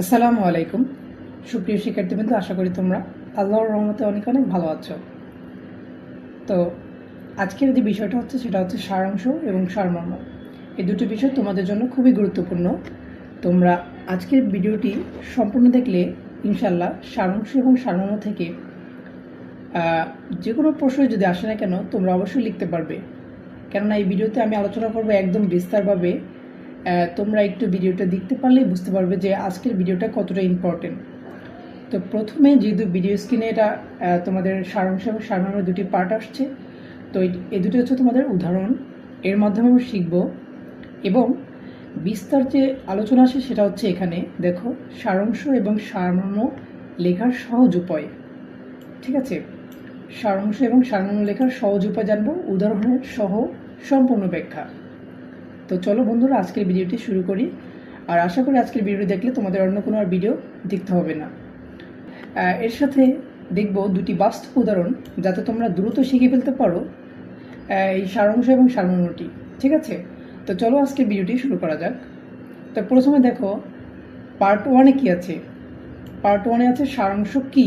আসসালামু আলাইকুম। সুপ্রিয় শিক্ষার্থীবৃন্দ, আশা করি তোমরা আল্লাহর রহমতে অনেক অনেক ভালো আছো। তো আজকের যে বিষয়টা হচ্ছে, সেটা হচ্ছে সারাংশ এবং সারমর্ম। এই দুটি বিষয় তোমাদের জন্য খুবই গুরুত্বপূর্ণ। তোমরা আজকের ভিডিওটি সম্পূর্ণ দেখলে ইনশাল্লাহ সারাংশ এবং সারমর্ম থেকে যে কোনো প্রশ্ন যদি আসে না কেন, তোমরা অবশ্যই লিখতে পারবে। কেননা এই ভিডিওতে আমি আলোচনা করব একদম বিস্তারভাবে তোমরা একটু ভিডিওটা দেখতে পারলেই বুঝতে পারবে যে আজকের ভিডিওটা কতটা ইম্পর্টেন্ট তো প্রথমে যেহেতু ভিডিও স্ক্রিনে এটা তোমাদের সারাংশ এবং সারমর্ম দুটি পার্ট আসছে, তো এ দুটি হচ্ছে তোমাদের উদাহরণ। এর মাধ্যমে আমরা শিখব এবং বিস্তার যে আলোচনা আসে সেটা হচ্ছে এখানে। দেখো, সারাংশ এবং সারমর্ম লেখার সহজ উপায়। ঠিক আছে? সারাংশ এবং সারমর্ম লেখার সহজ উপায় জানব। উদাহরণের সহ সম্পূর্ণ ব্যাখ্যা। তো চলো বন্ধুরা, আজকের ভিডিওটি শুরু করি। আর আশা করি আজকের ভিডিও দেখলে তোমাদের অন্য কোনো আর ভিডিও দেখতে হবে না। এর সাথে দেখব দুটি বাস্তব উদাহরণ যাতে তোমরা দ্রুত শিখে ফেলতে পারো এই সারাংশ এবং সারমর্মটি। ঠিক আছে? তো চলো আজকের ভিডিওটি শুরু করা যাক। তো প্রথমে দেখো পার্ট ওয়ানে কি আছে? পার্ট ওয়ানে আছে সারাংশ কি?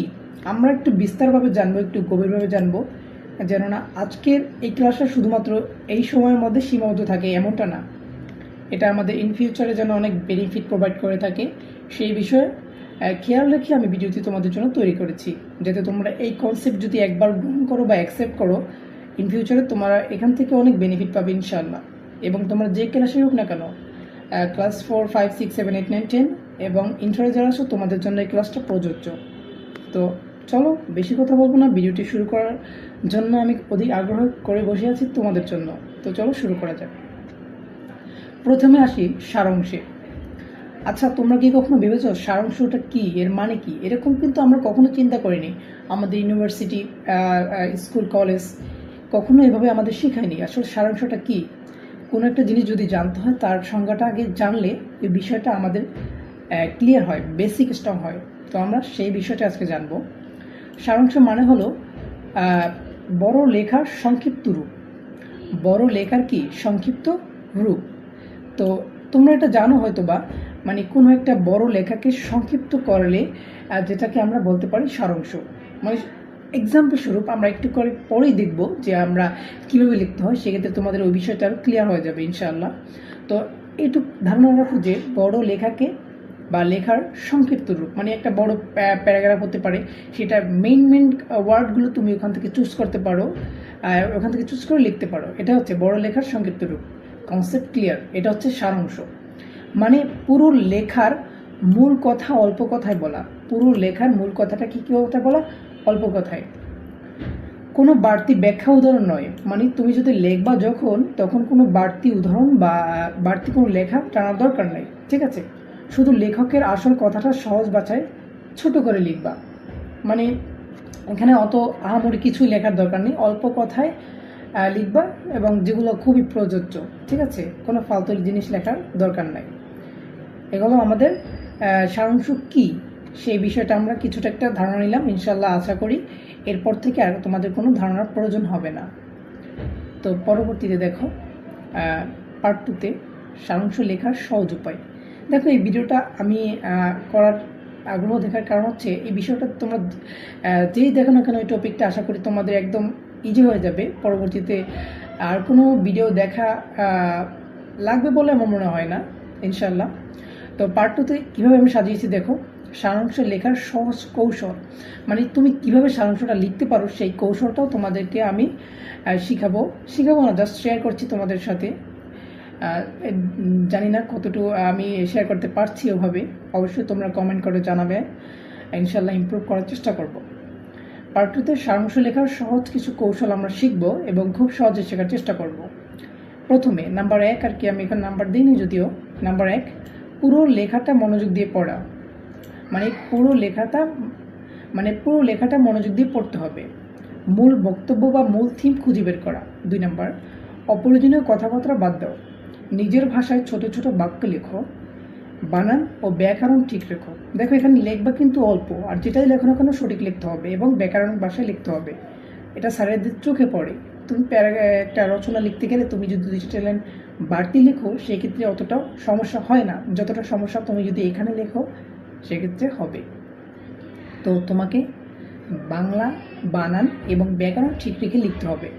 আমরা একটু বিস্তারভাবে জানব, একটু গভীরভাবে জানব। না আজকের এই ক্লাসটা শুধুমাত্র এই সময়ের মধ্যে সীমাবদ্ধ থাকে, এমনটা না। এটা আমাদের ইন ফিউচারে যেন অনেক বেনিফিট প্রোভাইড করে থাকে। সেই বিষয়ে খেয়াল রেখে আমি ভিডিওটি তোমাদের জন্য তৈরি করেছি, যাতে তোমরা এই কনসেপ্ট যদি একবার গ্রহণ করো বা অ্যাকসেপ্ট করো ইন ফিউচারে তোমরা এখান থেকে অনেক বেনিফিট পাবে ইনশাল্লাহ এবং তোমরা যে ক্লাসে হোক না কেন class four five six seven eight nine ten এবং ইন্টারে যারা আছো তোমাদের জন্য এই ক্লাসটা প্রযোজ্য। তো চলো, বেশি কথা বলব না, ভিডিওটি শুরু করার জন্য আমি অধিক আগ্রহ করে বসে আছি তোমাদের জন্য। তো চলো, শুরু করা যাক। প্রথমে আসি সারাংশে। আচ্ছা তোমরা কি কখনো ভেবেছো সারাংশটা কি? এর মানে কি? এরকম কিন্তু আমরা কখনো চিন্তা করিনি। আমাদের ইউনিভার্সিটি স্কুল, কলেজ কখনো এভাবে আমাদের শেখায়নি। আসলে সারাংশটা কি? কোনো একটা জিনিস যদি জানতে হয়, তার সংজ্ঞাটা আগে জানলে ওই বিষয়টা আমাদের ক্লিয়ার হয় বেসিক স্ট্রং হয়। তো আমরা সেই বিষয়টা আজকে জানব। সারাংশ মানে হলো বড় লেখার সংক্ষিপ্ত রূপ। বড় লেখার কি? সংক্ষিপ্ত রূপ। তো তোমরা এটা জানো হয়তো বা মানে কোনো একটা বড় লেখাকে সংক্ষিপ্ত করলে যেটাকে আমরা বলতে পারি সারাংশ। মানে এক্সাম্পল স্বরূপ আমরা একটু করে পরেই দেখব যে আমরা কীভাবে লিখতে হয়। সেক্ষেত্রে তোমাদের ওই বিষয়টা আরও ক্লিয়ার হয়ে যাবে ইনশাআল্লাহ। তো এইটুকু ধারণা রাখো যে বড় লেখাকে বা লেখার সংক্ষিপ্ত রূপ মানে একটা বড় প্যারাগ্রাফ হতে পারে, সেটা মেইন মেইন ওয়ার্ডগুলো তুমি ওখান থেকে চুজ করতে পারো ওখান থেকে চুজ করে লিখতে পারো। এটা হচ্ছে বড় লেখার সংক্ষিপ্ত রূপ কনসেপ্ট ক্লিয়ার এটা হচ্ছে সারাংশ। মানে পুরো লেখার মূল কথা অল্প কথায় বলা, পুরো লেখার মূল কথাটা কী কী কথা বলা? অল্প কথায়। কোনো বাড়তি ব্যাখ্যা উদাহরণ নয় মানে তুমি যদি লেখবা যখন, তখন কোনো বাড়তি উদাহরণ বা বাড়তি কোনো লেখা টানার দরকার নেই, ঠিক আছে? শুধু লেখকের আসল কথাটা সহজ বাছায় ছোট করে লিখবা। মানে এখানে অত আহামরি কিছুই লেখার দরকার নেই। অল্প কথায় লিখবা এবং যেগুলো খুবই প্রযোজ্য, ঠিক আছে? কোনো ফালতু জিনিস লেখার দরকার নাই। এগুলো আমাদের সারাংশ কি? সেই বিষয়টা আমরা কিছুটা একটা ধারণা নিলাম ইনশাল্লাহ আশা করি এরপর থেকে আর তোমাদের কোনো ধারণার প্রয়োজন হবে না। তো পরবর্তীতে দেখো পার্ট টুতে সারাংশ লেখার সহজ উপায়। দেখো, এই ভিডিওটা আমি করার আগ্রহ দেখার কারণ হচ্ছে, এই বিষয়টা তোমরা যেই দেখো না কেন এই টপিকটা আশা করি তোমাদের একদম ইজি হয়ে যাবে। পরবর্তীতে আর কোনো ভিডিও দেখা লাগবে বলে আমার মনে হয় না ইনশাল্লাহ তো পার্ট টুতে কীভাবে আমি সাজিয়েছি দেখো, সারাংশ লেখার সহজ কৌশল। মানে তুমি কীভাবে সারাংশটা লিখতে পারো, সেই কৌশলটাও তোমাদেরকে আমি শিখাবো। শিখাবো না জাস্ট শেয়ার করছি তোমাদের সাথে। জানি না কতটুকু আমি শেয়ার করতে পারছি ওভাবে। অবশ্যই তোমরা কমেন্ট করে জানাবে। ইনশাল্লাহ ইমপ্রুভ করার চেষ্টা করব। পার্ট টুতে সারাংশ লেখার সহজ কিছু কৌশল আমরা শিখব এবং খুব সহজে শেখার চেষ্টা করব। প্রথমে নাম্বার এক, আর কি আমি এখন নাম্বার দিইনি যদিও। নাম্বার এক, পুরো লেখাটা মনোযোগ দিয়ে পড়া। মানে পুরো লেখাটা মানে পুরো লেখাটা মনোযোগ দিয়ে পড়তে হবে। মূল বক্তব্য বা মূল থিম খুঁজে বের করা। দুই নাম্বার অপ্রয়োজনীয় কথাবার্তা বাদ দাও। নিজের ভাষায় ছোট ছোট বাক্য লেখো, বানান ও ব্যাকরণ ঠিক রেখো। দেখো, এখানে লেখবা কিন্তু অল্প, আর যেটাই লেখো না কেন সঠিক লিখতে হবে এবং ব্যাকরণ ভাষায় লিখতে হবে। এটা স্যারেদের চোখে পড়ে। তুমি একটা রচনা লিখতে গেলে তুমি যদি লাইন বাড়তি লেখো, সেক্ষেত্রে অতটাও সমস্যা হয় না। যতটা সমস্যা তুমি যদি এখানে লেখো, সেক্ষেত্রে হবে। তো তোমাকে বাংলা, বানান এবং ব্যাকরণ ঠিক রেখে লিখতে হবে।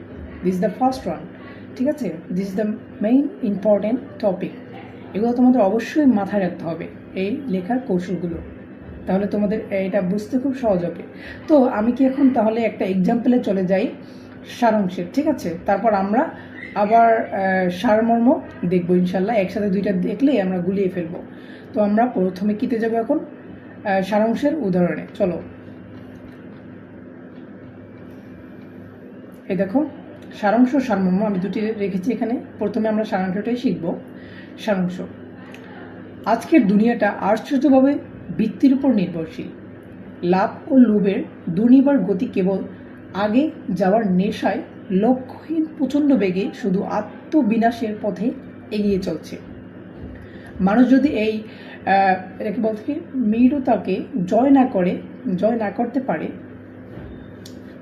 দিস দ্য ফার্স্ট ওয়ান ঠিক আছে? This is the main important topic এগুলো তোমাদের অবশ্যই মাথায় রাখতে হবে, এই লেখার কৌশলগুলো। তাহলে তোমাদের এটা বুঝতে খুব সহজ হবে। তো আমি কি এখন তাহলে একটা এক্সাম্পলে চলে যাই, সারাংশের, ঠিক আছে? তারপর আমরা আবার সারমর্ম দেখব ইনশাল্লাহ একসাথে দুইটা দেখলেই আমরা গুলিয়ে ফেলব। তো আমরা প্রথমে কিতে যাব এখন? সারাংশের উদাহরণে। চলো। এই দেখো। সারাংশ, সারমর্ম আমি দুটি রেখেছি এখানে। প্রথমে আমরা সারাংশটাই শিখব। সারাংশ। আজকের দুনিয়াটা আশ্চর্যভাবে বৃত্তির উপর নির্ভরশীল। লাভ ও লোভের দুর্নিবার গতি কেবল আগে যাওয়ার নেশায় লক্ষ্যহীন প্রচণ্ড বেগে শুধু আত্মবিনাশের পথে এগিয়ে চলছে। মানুষ যদি এই এটাকে বলতে কি? মেরুতাকে জয় না করে, জয় না করতে পারে,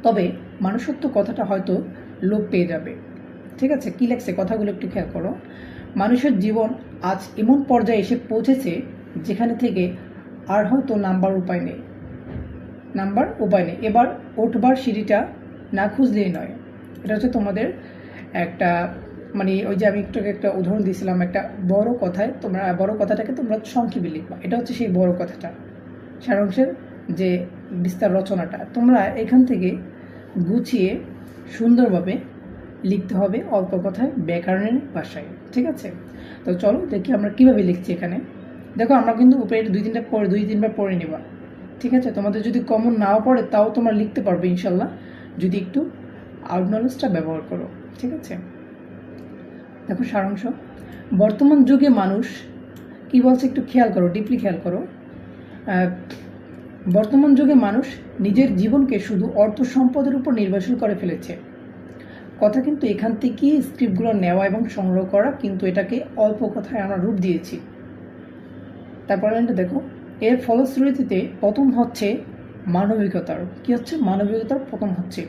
তবে মানুষত্ব কথাটা হয়তো লোপ পেয়ে যাবে। ঠিক আছে? কী লাগছে কথাগুলো একটু খেয়াল করো। মানুষের জীবন আজ এমন পর্যায়ে এসে পৌঁছেছে যেখানে থেকে আর হয়তো নাম্বার উপায় নেই। নাম্বার উপায় নেই। এবার ওঠবার সিঁড়িটা না খুঁজলেই নয়। এটা হচ্ছে তোমাদের একটা মানে ওই যে আমি একটু একটা উদাহরণ দিয়েছিলাম, একটা বড় কথায় তোমরা, বড় কথাটাকে তোমরা সংক্ষেপে লিখবা। এটা হচ্ছে সেই বড় কথাটা। সারাংশের যে বিস্তার রচনাটা। তোমরা এখান থেকে গুছিয়ে সুন্দরভাবে লিখতে হবে অল্প কথায় ব্যাকরণের ভাষায়, ঠিক আছে? তো চলো দেখি আমরা কীভাবে লিখছি এখানে। দেখো আমরা কিন্তু উপরে দুই তিনটা পরে দুই তিনবার পড়ে নেবা, ঠিক আছে? তোমাদের যদি কমন নাও পড়ে তাও তোমরা লিখতে পারবে ইনশাল্লাহ। যদি একটু আউট নলেজটা ব্যবহার করো, ঠিক আছে? দেখো সারাংশ। বর্তমান যুগে মানুষ কি বলছে একটু খেয়াল করো ডিপলি খেয়াল করো। বর্তমান যুগে মানুষ নিজের জীবনকে শুধু অর্থ সম্পদের উপর নির্ভরশীল করে ফেলেছে। কথা কিন্তু এখান থেকেই স্ক্রিপ্টগুলো নেওয়া এবং সংগ্রহ করা, কিন্তু এটাকে অল্প কথায় আমরা রূপ দিয়েছি। তারপর লাইনটা দেখো। এর ফলশ্রুতিতে পতন হচ্ছে মানবিকতার। কি হচ্ছে? মানবিকতার পতন হচ্ছে।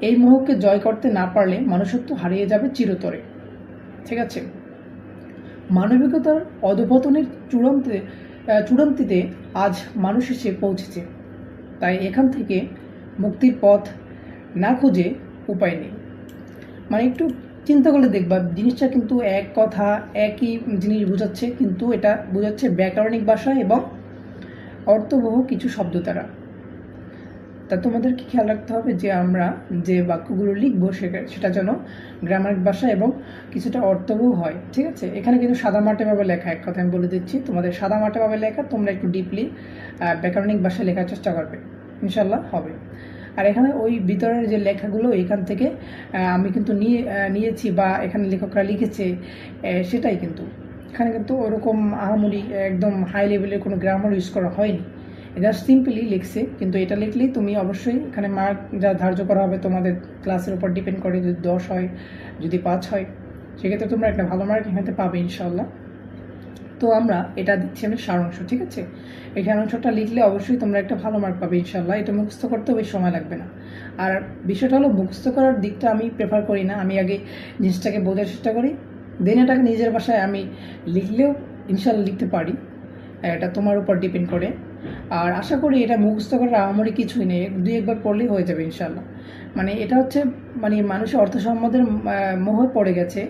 এই মোহকে জয় করতে না পারলে মানুষত্ব হারিয়ে যাবে চিরতরে। ঠিক আছে? মানবিকতার অধপতনের চূড়ান্তে চূড়ান্তিতে আজ মানুষ এসে পৌঁছেছে। তাই এখান থেকে মুক্তির পথ না খুঁজে উপায় নেই। মানে একটু চিন্তা করলে দেখবা, জিনিসটা কিন্তু এক কথা, একই জিনিস বোঝাচ্ছে, কিন্তু এটা বোঝাচ্ছে ব্যাকরণিক ভাষা এবং অর্থবহ কিছু শব্দ দ্বারা। তা তোমাদেরকে খেয়াল রাখতে হবে যে আমরা যে বাক্যগুলো লিখব সেটা যেন গ্রামারিক ভাষা এবং কিছুটা অর্থবহ হয়, ঠিক আছে? এখানে কিন্তু সাদা মাটেভাবে লেখা, এক কথা আমি বলে দিচ্ছি, তোমাদের সাদা মাটেভাবে লেখা, তোমরা একটু ডিপলি ব্যাকরণিক ভাষায় লেখার চেষ্টা করবে ইনশাল্লাহ হবে। আর এখানে ওই ভিতরের যে লেখাগুলো, এখান থেকে আমি কিন্তু নিয়ে নিয়েছি বা এখানে লেখকরা লিখেছে সেটাই কিন্তু। এখানে কিন্তু ওরকম আহামরি একদম হাই লেভেলের কোনো গ্রামার ইউজ করা হয়নি। এটা সিম্পলি লিখছে, কিন্তু এটা লিখলেই তুমি অবশ্যই এখানে মার্ক যা ধার্য করা হবে তোমাদের ক্লাসের উপর ডিপেন্ড করে যদি দশ হয়, যদি পাঁচ হয়, সেক্ষেত্রে তোমরা একটা ভালো মার্ক এখানে পাবে ইনশাল্লাহ তো আমরা এটা দিচ্ছি আমি সারাংশ, ঠিক আছে? এই সারাংশটা লিখলে অবশ্যই তোমরা একটা ভালো মার্ক পাবে ইনশাল্লাহ এটা মুখস্থ করতে বেশ সময় লাগবে না। আর বিষয়টা হলো মুখস্থ করার দিকটা আমি প্রেফার করি না, আমি আগে জিনিসটাকে বোঝার চেষ্টা করি দেন এটাকে নিজের ভাষায় আমি লিখলেও ইনশাল্লাহ লিখতে পারি এটা তোমার উপর ডিপেন্ড করে। আর আশা করি এটা মুখস্থ করার আহামরি কিছুই নেই। দুই একবার পড়লেই হয়ে যাবে ইনশাল্লাহ মানে এটা হচ্ছে মানে মানুষের অর্থ সম্বন্ধের মোহে পড়ে গেছে।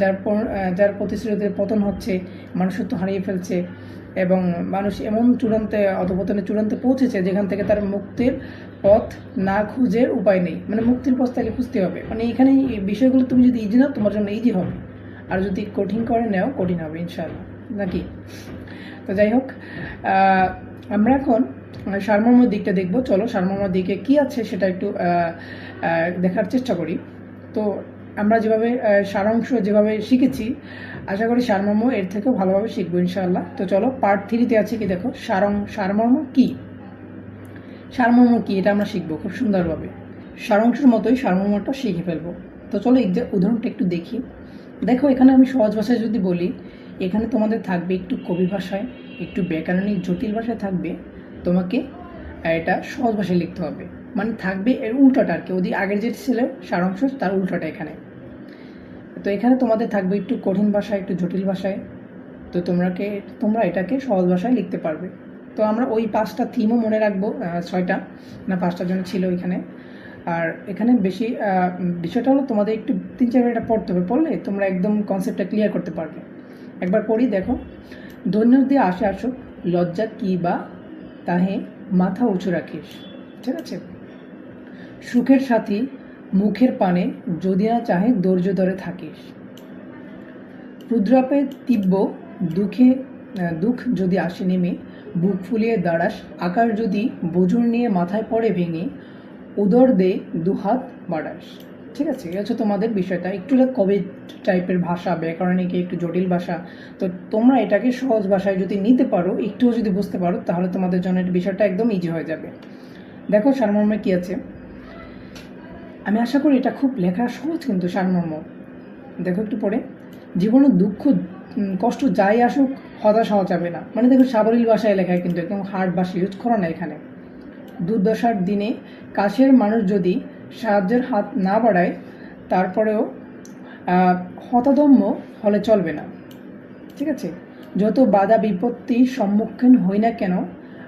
যার যার প্রতিশ্রুতির পতন হচ্ছে, মানুষত্ব হারিয়ে ফেলছে এবং মানুষ এমন চূড়ান্তে, অধপতনে চূড়ান্তে পৌঁছেছে যেখান থেকে তার মুক্তির পথ না খুঁজে উপায় নেই। মানে মুক্তির পথ তাকে খুঁজতে হবে। মানে এখানে এই বিষয়গুলো তুমি যদি ইজি নাও, তোমার জন্য ইজি হবে। আর যদি কঠিন করে, নেও, কঠিন হবে ইনশাল্লাহ নাকি? তো যাই হোক আমরা এখন সারমর্মের দিকটা দেখব। চলো সারমর্মের দিকে কি আছে সেটা একটু দেখার চেষ্টা করি। তো আমরা যেভাবে সারাংশ যেভাবে শিখেছি, আশা করি সারমর্ম এর থেকেও ভালোভাবে শিখব ইনশাআল্লাহ। তো চলো পার্ট থ্রিতে আছে কি দেখো? সারং, সারমর্ম কি? সারমর্ম কি? এটা আমরা শিখব খুব সুন্দরভাবে। সারাংশের মতোই সারমর্মটা শিখে ফেলব। তো চলো উদাহরণটা একটু দেখি। দেখো এখানে আমি সহজ ভাষায় যদি বলি, এখানে তোমাদের থাকবে একটু কবি ভাষায়। একটু ব্যাকরণিক জটিল ভাষায় থাকবে, তোমাকে এটা সহজ ভাষায় লিখতে হবে। মানে থাকবে এর উল্টাটা আর কি, ওদি আগের যে ছিল সারাংশ, তার উল্টাটা এখানে। তো এখানে তোমাদের থাকবে একটু কঠিন ভাষায়, একটু জটিল ভাষায়। তো তোমরাকে, তোমরা এটাকে সহজ ভাষায় লিখতে পারবে। তো আমরা ওই পাঁচটা থিমও মনে রাখব ছয়টা। না পাঁচটার জন্য ছিল এখানে। আর এখানে বেশি বিষয়টা হলো তোমাদের একটু তিন চার এটা পড়তে হবে। পড়লে তোমরা একদম কনসেপ্টটা ক্লিয়ার করতে পারবে। একবার পড়ি, দেখো। ধন্য দিয়ে আসে, আসুক, লজ্জা কি বা তাহে মাথা উঁচু রাখিস। ঠিক আছে? সুখের সাথী, মুখের পানে যদি না চাহে ধৈর্য ধরে থাকিস। রুদ্রাপে তীব্র দুঃখে দুঃখ যদি আসে নেমে, বুক ফুলিয়ে দাঁড়াস আকার যদি বজুর নিয়ে মাথায় পড়ে ভেঙে, উদর দে দুহাত বাড়াস। ঠিক আছে এই হচ্ছে তোমাদের বিষয়টা একটু কবি টাইপের ভাষা ব্যাকরণিকে একটু জটিল ভাষা, তো তোমরা এটাকে সহজ ভাষায় যদি নিতে পারো, একটুও যদি বুঝতে পারো, তাহলে তোমাদের জন্য বিষয়টা একদম ইজি হয়ে যাবে। দেখো সারমর্মে কী আছে? আমি আশা করি এটা খুব লেখা সহজ কিন্তু সারমর্ম। দেখো একটু পরে, জীবনে দুঃখ কষ্ট যাই আসুক, হতাশ হওয়া যাবে না। মানে দেখো সাবলীল ভাষায় লেখায় কিন্তু একদম হার্ড ভাষা, ইউজ করো না এখানে। দুর্দশার দিনে কাছের মানুষ যদি সাহায্যের হাত না বাড়ায় তারপরেও হতদম্য হলে চলবে না। ঠিক আছে? যত বাধা বিপত্তির সম্মুখীন হই না কেন,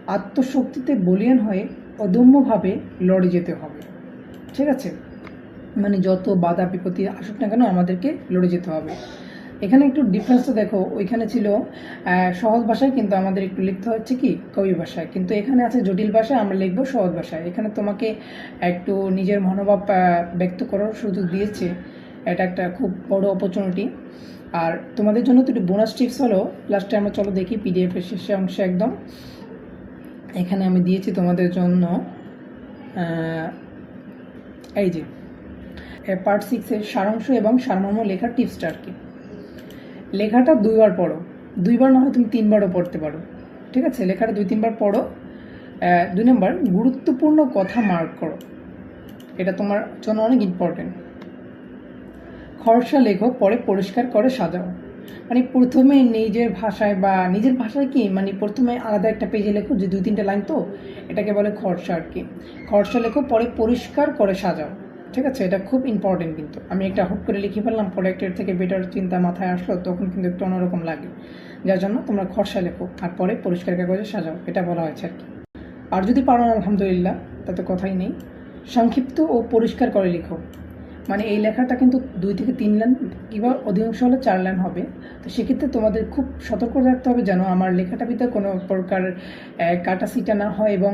আত্মশক্তিতে বলিয়ান হয়ে অদম্যভাবে লড়ে যেতে হবে। ঠিক আছে? মানে যত বাধা বিপত্তি আসুক না কেন, আমাদেরকে লড়ে যেতে হবে। এখানে একটু ডিফারেন্সটা দেখো, ওইখানে ছিল সহজ ভাষায় কিন্তু আমাদের একটু লিখতে হচ্ছে কি? কবি ভাষায়। কিন্তু এখানে আছে জটিল ভাষায়, আমরা লিখব সহজ ভাষায়। এখানে তোমাকে একটু নিজের মনোভাব ব্যক্ত করার সুযোগ দিয়েছে। এটা একটা খুব বড় অপরচুনিটি আর তোমাদের জন্য একটু বোনাস টিপস হলো। লাস্টে আমরা চলো দেখি পিডিএফের শেষে অংশে একদম। এখানে আমি দিয়েছি তোমাদের জন্য এই যে পার্ট সিক্সের সারাংশ এবং সারমর্ম লেখার টিপসটা আর কি। লেখাটা দুইবার পড়ো। দুইবার না হয় তুমি তিনবারও পড়তে পারো। ঠিক আছে? লেখাটা দুই তিনবার পড়ো। দুই নম্বর, গুরুত্বপূর্ণ কথা মার্ক করো। এটা তোমার জন্য অনেক ইম্পর্টেন্ট খরসা লেখো, পরে পরিষ্কার করে সাজাও। মানে প্রথমে নিজের ভাষায় বা নিজের ভাষায় কি? মানে প্রথমে আলাদা একটা পেজে লেখো, যে দুই তিনটে লাইন তো, এটাকে বলে খরসা আর কি। খরসা লেখো, পরে পরিষ্কার করে সাজাও। ঠিক আছে, এটা খুব ইম্পর্টেন্ট কিন্তু। আমি একটা হুট করে লিখে ফেললাম প্রোডাক্টের থেকে বেটার চিন্তা মাথায় আসলো, তখন কিন্তু একটু অন্যরকম লাগে। যার জন্য তোমরা খরসা লেখো, আর পরে পরিষ্কার কাগজে সাজাও, এটা বলা হয়েছে আর কি। আর যদি পারো আলহামদুলিল্লাহ, তাতে কথাই নেই। সংক্ষিপ্ত ও পরিষ্কার করে লিখো। মানে এই লেখাটা কিন্তু দুই থেকে তিন লাইন কিংবা অধিকাংশ হলে চার লাইন হবে। তো সেক্ষেত্রে তোমাদের খুব সতর্ক রাখতে হবে যেন আমার লেখাটা ভিতরে কোনো প্রকার কাটা সিটা না হয় এবং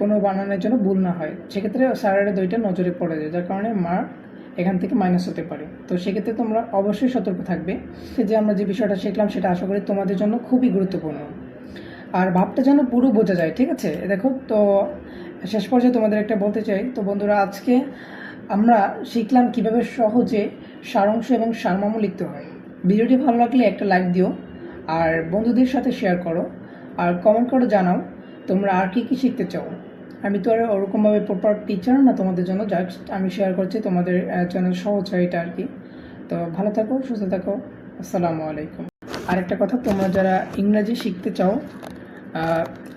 কোনো বানানোর জন্য ভুল না হয়। সেক্ষেত্রে স্যারের দুইটা নজরে পড়ে যায়, যার কারণে মার্ক এখান থেকে মাইনাস হতে পারে। তো সেক্ষেত্রে তোমরা অবশ্যই সতর্ক থাকবে। যে আমরা যে বিষয়টা শিখলাম সেটা আশা করি তোমাদের জন্য খুবই গুরুত্বপূর্ণ। আর ভাবটা যেন পুরো বোঝা যায়, ঠিক আছে? দেখো, তো শেষ পর্যায়ে তোমাদের একটা বলতে চাই। তো বন্ধুরা, আজকে আমরা শিখলাম কীভাবে সহজে সারাংশ এবং সারমর্ম লিখতে হয়। ভিডিওটি ভালো লাগলে একটা লাইক দিও আর বন্ধুদের সাথে শেয়ার করো। আর কমেন্ট করে জানাও তোমরা আর কি কি শিখতে চাও। আমি তো আর ওরকমভাবে প্রপার টিচার না তোমাদের জন্য জাস্ট আমি শেয়ার করছি তোমাদের জন্য সহজ হয় এটা আর কি। তো ভালো থাকো, সুস্থ থাকো, আসসালামু আলাইকুম। আরেকটা কথা, তোমরা যারা ইংরাজি শিখতে চাও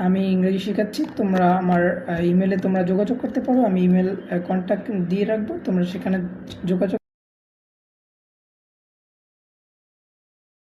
আমি ইংরেজি শেখাচ্ছি, তোমরা আমার ইমেলে তোমরা যোগাযোগ করতে পারো, আমি ইমেল কন্ট্যাক্ট দিয়ে রাখব, তোমরা সেখানে যোগাযোগ